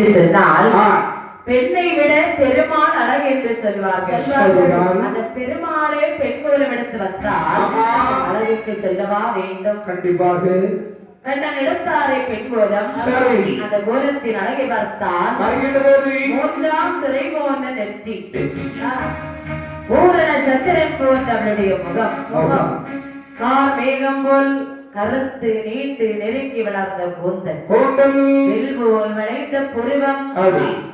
என்று சொன்னால் பெண்ணை விட பெருமாள் அழகு என்று சொல்வார்கள். அந்த பெருமாளே பெண் எடுத்து வந்தால். அழகுக்கு செல்லவா வேண்டும் கண்டிப்பாக கண்ணன் எடுத்தாரே பெண் கோலம் சரி. அந்த கோலத்தின் அழகை போது மூன்றாம் திரை நெற்றி. பூரண சந்திரன் போன்ற அவளுடைய முகம் முகம். கார் மேகம் போல் கருத்து நீண்டு நெருங்கி வளர்ந்த வில் போல் வளைந்த புருவம்.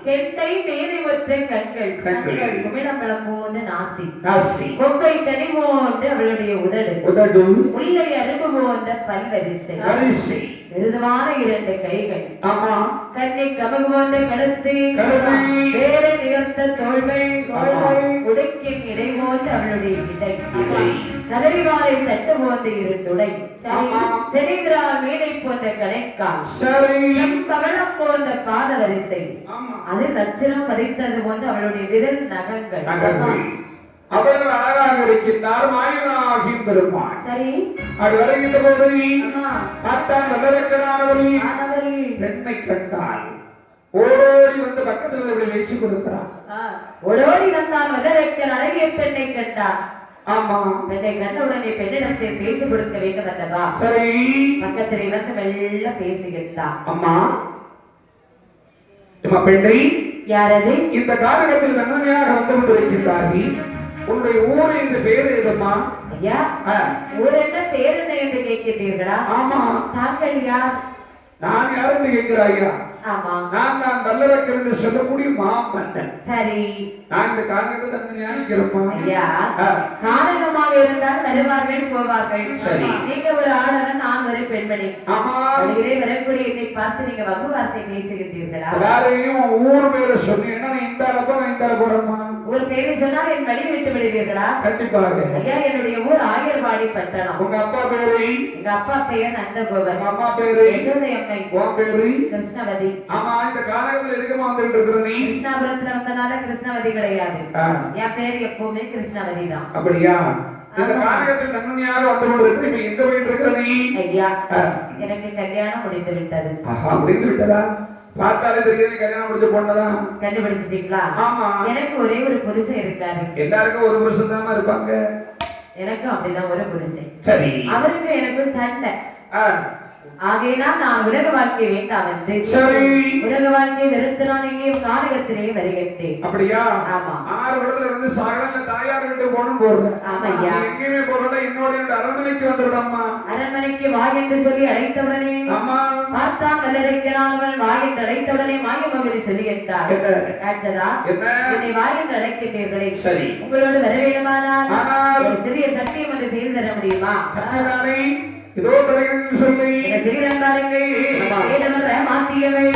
கெண்டை மேரி ஒற்றை கண்கள். கண்கள். குமிழம்பழம் போன்ற நாசி. நாசி. கொக்கை கனி போன்ற அவளுடைய உதடு. உதடு. முல்லை அரும்பு போன்ற பல்வரிசை. அரிசி மிருதுவான இரண்டு கைகள். ஆமா. கண்ணை கமகு போன்ற கழுத்து. கழுத்து. வேற நிகர்த்த தோள்கள். ஆமா. உடுக்கின் இடை போன்ற அவளுடைய இடை. கதறிவாரை தட்டு போன்ற இரு துடை ஆமா. செரிந்திரால் மீனை போன்ற கணைக்கால். சரி. செம்பவளம் போன்ற பாத வரிசை அது லட்சணம் பதித்தது போன்ற அவளுடைய விரல் நகங்கள். அவ்வளவு அழகாக இருக்கின்றார் மாயனாகி பெருமாள். சரி. அது வருகின்ற போது வல்லரக்கனானவள். மாணவர்கள் பெண்ணை கண்டாள் ஓடி வந்து பக்கத்தில் கொடுக்கிறான் ஆ, ஓடோடி வந்தான் மதரக்கன் அழகிய பெண்ணை கண்டான் ஆமா. பெண்ணை கண்டவுடனே பெண்ணிடத்தை பேசி கொடுக்க வேண்டும் அல்லவா? சரி. பக்கத்தில் வந்து மெல்ல பேசுகின்றான். அம்மா. அம்மா பெண்ணை. யாரது? இந்த காலகட்டத்தில் நன்மையாக வந்து கொண்டிருக்கின்றார்கள். உன்னுடைய ஊர் இந்த பேரு எதும்மா? ஐயா ஊர் என்ன பேர் என்று கேட்கிறீர்களா ஆமா. தாங்கள் யார்? நான் யாருன்னு கேட்கிறாயா? நான் தான் வல்லரக்கர் என்று சொல்லக்கூடிய மாமன்னன். சரி. நான் இந்த காலகட்டத்தில் அந்த ஞானிக்கிறோமா ஐயா காரணமாக இருந்தால் வருவார்கள் போவார்கள். சரி. நீங்க ஒரு ஆடவன் நான் ஒரு பெண்மணி. ஆமா. வருகிறே வரக்கூடிய என்னை பார்த்து நீங்க வம்பு வார்த்தை பேசுகின்றீர்களா? வேறையும் ஊர் பேரை சொன்னீங்கன்னா இந்த அளவு இந்த போறோமா ஒரு பேரை சொன்னால் என் வழி விட்டு விடுவீர்களா? கண்டிப்பாக. ஐயா என்னுடைய ஊர் ஆயர்வாடி பட்டணம். உங்க அப்பா பேரு? எங்க அப்பா பெயர் நந்தகோபர் உங்க அம்மா பேரு? யசோதை அம்மை உன் பேரு? கிருஷ்ணவதி. ஆமா இந்த காலகட்டத்தில் எதுக்குமா வந்துட்டு இருக்கிற நீ? கிருஷ்ணாபுரத்துல வந்தனால கிருஷ்ணவதி கிடையாது. என் பேர் எப்பவுமே கிருஷ்ணவதி தான். அப்படியா? இந்த ஆமா. காலகட்டத்தில் நன்மையாக வந்து கொண்டு இருக்கு இப்ப எங்க போயிட்டு இருக்கிற நீ? ஐயா எனக்கு கல்யாணம் முடிந்து விட்டது. அப்படின்னு விட்டதா? பார்த்தாலே தெரியுது கல்யாணம் கண்டுபிடிச்சிட்டீங்களா? ஆமா. எனக்கு ஒரே ஒரு புருஷன் இருக்காரு. எல்லாருக்கும் ஒரு வருஷம் தான் இருப்பாங்க. எனக்கும் அப்படிதான் ஒரு புருஷன். சரி. அவருக்கும் எனக்கும் சண்டை. ஆ, ஆகையினால் நான் உலக வாழ்க்கை வேண்டாம் என்று சரி. உலக வாழ்க்கை வெறுத்து நான் இங்கே காரகத்திலே வருகின்றேன். அப்படியா? ஆமா. ஆறு வருடத்துல இருந்து சாகல தாயார் வீட்டு போகணும் போடுறேன். ஆமா ஐயா எங்கேயுமே போகல. என்னோட அரண்மனைக்கு வந்துவிடம்மா அரண்மனைக்கு வா என்று சொல்லி அழைத்தவுடனே ஆமா. பார்த்தான் கல்லறைக்கிறார்கள் வா என்று அழைத்தவுடனே மாயமகரி சொல்லுகின்றார் என்ன? ராட்சதா என்ன? வா என்று அழைக்கின்றீர்களே. சரி. உங்களோடு வர வேண்டுமானால் ஆனால் ஒரு சிறிய சத்தியம் ஒன்று செய்து தர முடியுமா? இதோ சொல்லி சிறிய பாருங்கள் மாத்தியவை